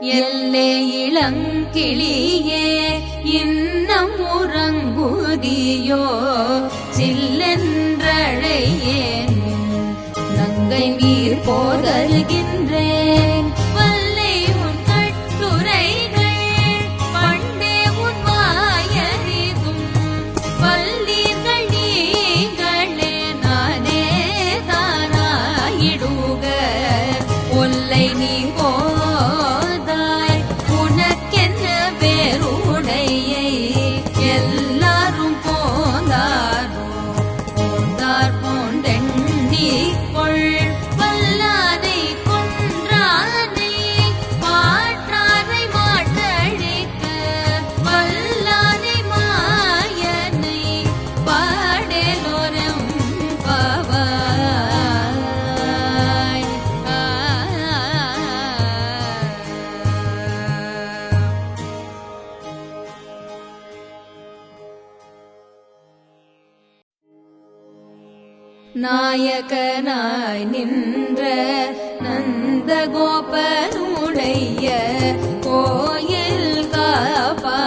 எல்லை இளங்கிளியே இன்னம் உறங்குதியோ? சில்லென்றழையே நங்கை நீர் போதருகின்றேன் நாயகனாய் நின்ற நந்த கோபனுடைய கோயில் காப்பா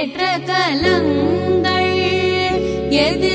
ஏற்ற கலங்கள் எது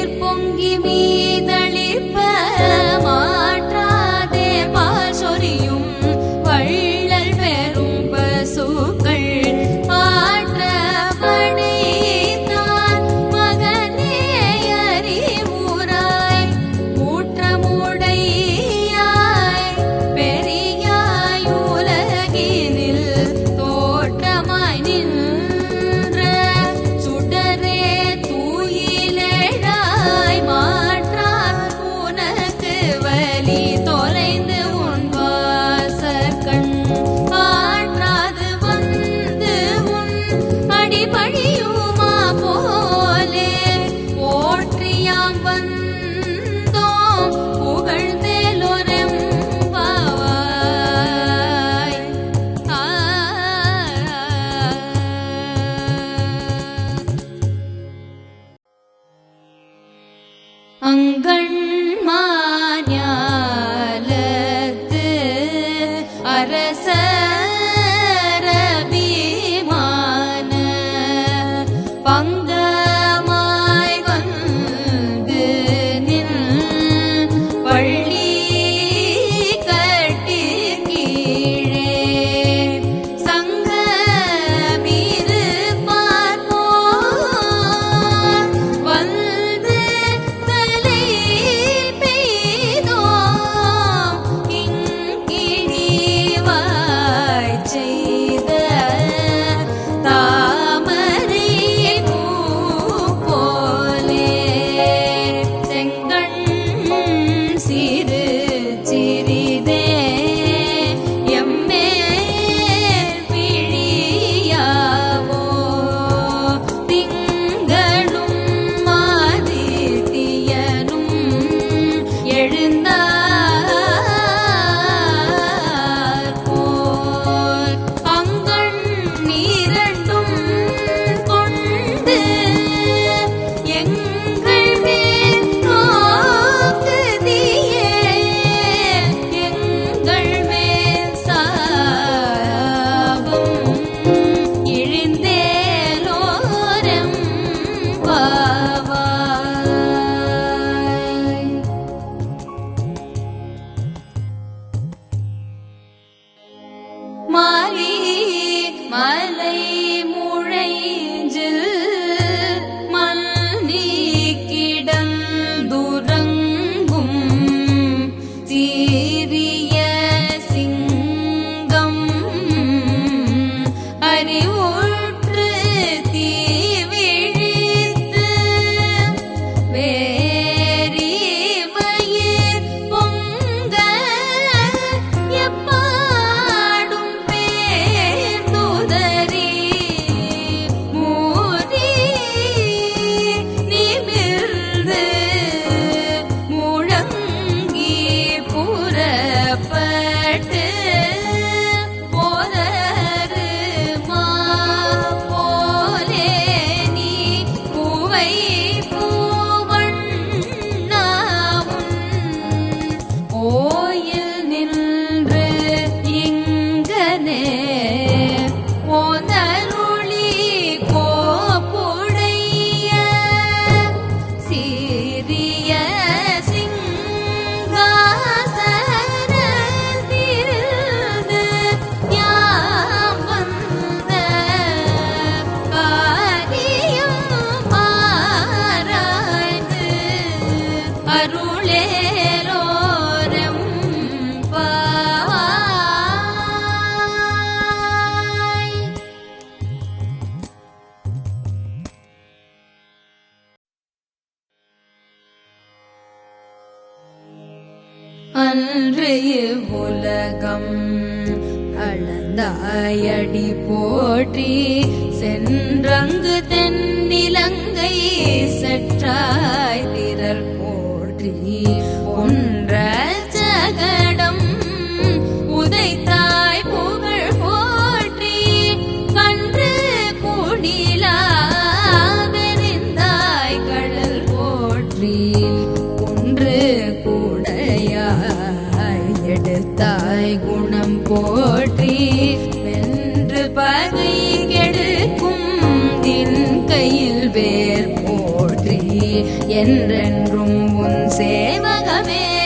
I'm in.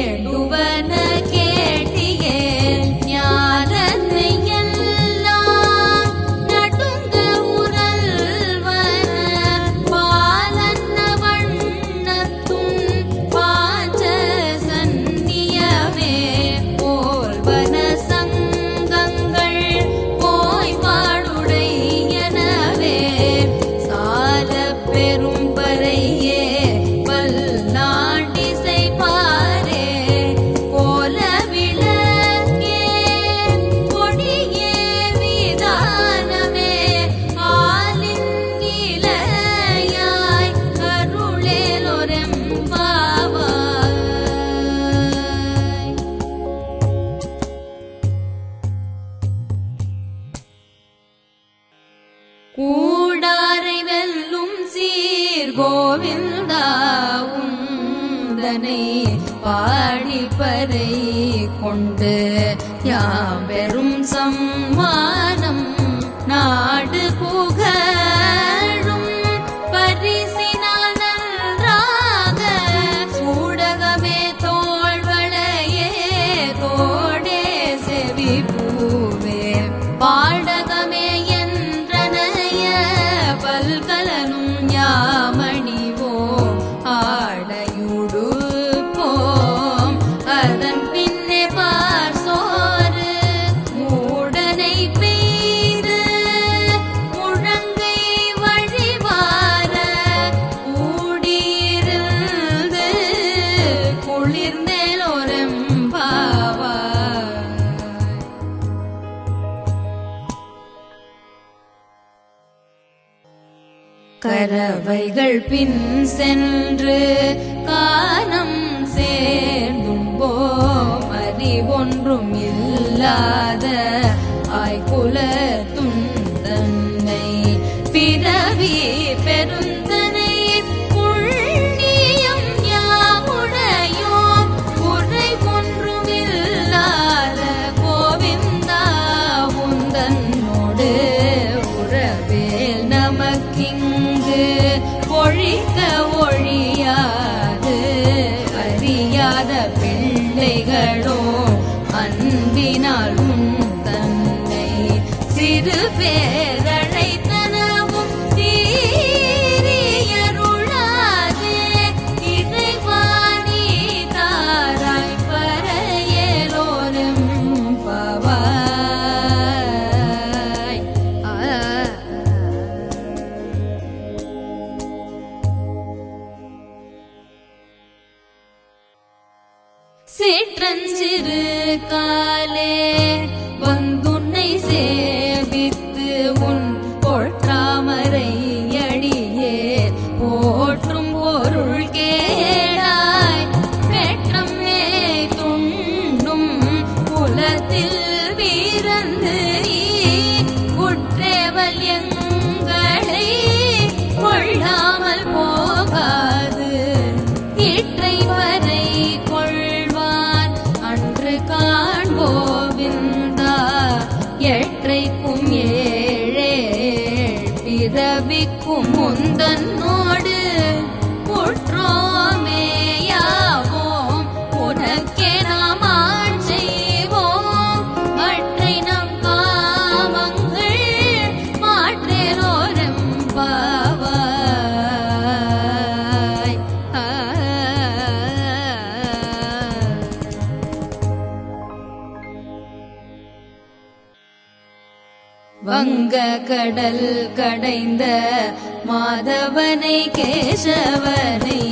comer. பறவைகள் பின் சென்று காணம் சேர்ந்தும் போம் அறிவொன்றும் இல்லார் சிற்றஞ்சிறு காலே. ca வங்க கடல் கடைந்த மாதவனை கேசவனை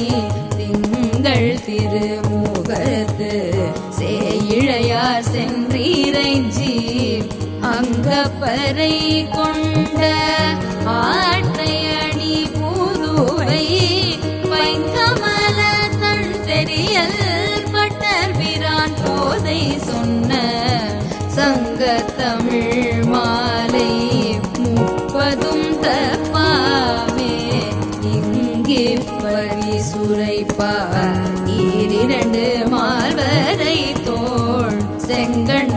திங்கள் திருமுகத்து சேயிழையார் சென்றீரைஞ்சி அங்கப்பறை கொண்ட பழி சுரைப்பார் ஈரிரண்டு மால்வரை தோள் செங்கண்